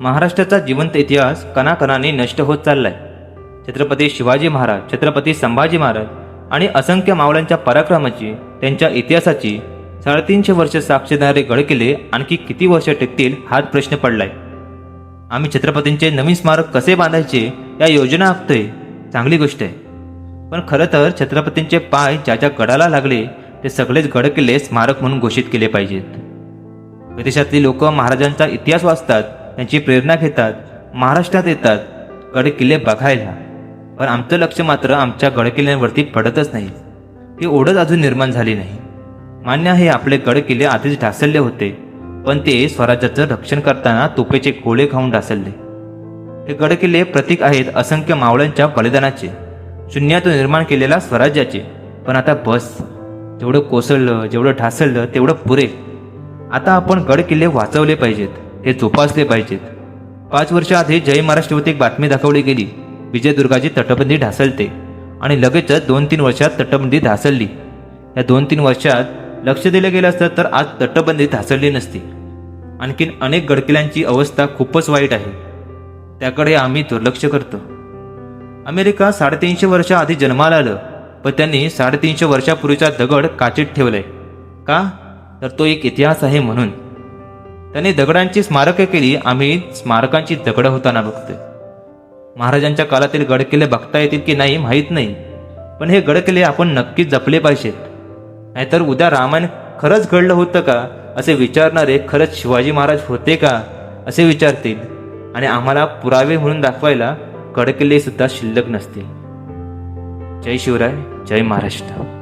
महाराष्ट्राचा जिवंत इतिहास कणाकणाने नष्ट होत चाललाय. छत्रपती शिवाजी महाराज छत्रपती संभाजी महाराज आणि असंख्य मावळ्यांच्या पराक्रमाची त्यांच्या इतिहासाची साडेतीनशे वर्ष साक्षीदारे गडकिल्ले आणखी किती वर्ष टिकतील हाच प्रश्न पडलाय. आम्ही छत्रपतींचे नवीन स्मारक कसे बांधायचे या योजना आखतोय चांगली गोष्ट आहे. पण खरं तर छत्रपतींचे पाय ज्या ज्या गडाला लागले ते सगळेच गडकिल्ले स्मारक म्हणून घोषित केले पाहिजेत. विदेशातली लोक महाराजांचा इतिहास वाचतात त्यांची प्रेरणा घेतात महाराष्ट्रात येतात गडकिल्ले बघायला. पण आमचं लक्ष मात्र आमच्या गडकिल्ल्यांवरती पडतच नाही. ती ओढच अजून निर्माण झाली नाही. मान्य आहे आपले गडकिल्ले आधीच ढासळले होते पण ते स्वराज्याचं रक्षण करताना तुपेचे गोळे खाऊन ढासळले. हे गडकिल्ले प्रतीक आहेत असंख्य मावळ्यांच्या बलिदानाचे. शून्यातून निर्माण केलेल्या स्वराज्याचे. पण आता बस जेवढं कोसळलं जेवढं ढासळलं तेवढं पुरे. आता आपण गडकिल्ले वाचवले पाहिजेत. हे जोपासले पाहिजेत. पाच वर्ष आधी जय महाराष्ट्रवरती एक बातमी दाखवली गेली. विजयदुर्गाची तटबंदी ढासळते आणि लगेचच दोन तीन वर्षात तटबंदी ढासळली. या दोन तीन वर्षात लक्ष दिलं गेलं असतं तर आज तटबंदी ढासळली नसती. आणखीन अनेक गडकिल्यांची अवस्था खूपच वाईट आहे. त्याकडे आम्ही दुर्लक्ष करतो. अमेरिका साडेतीनशे वर्ष आधी जन्माला आलं पण त्यांनी साडेतीनशे वर्षापूर्वीचा दगड काचीत ठेवलाय. का? तर तो एक इतिहास आहे म्हणून. त्यांनी दगडांची स्मारके केली. आम्ही स्मारकांची दगडं होताना बघतोय. महाराजांच्या काळातील गडकिल्ले बघता येतील की नाही माहीत नाही. पण हे गडकिल्ले आपण नक्कीच जपले पाहिजेत. नाहीतर उद्या रामायण खरंच घडलं होतं का? असे विचारणारे खरंच शिवाजी महाराज होते का? असे विचारतील. आणि आम्हाला पुरावे म्हणून दाखवायला गडकिल्ले सुद्धा शिल्लक नसतील. जय शिवराय जय महाराष्ट्र.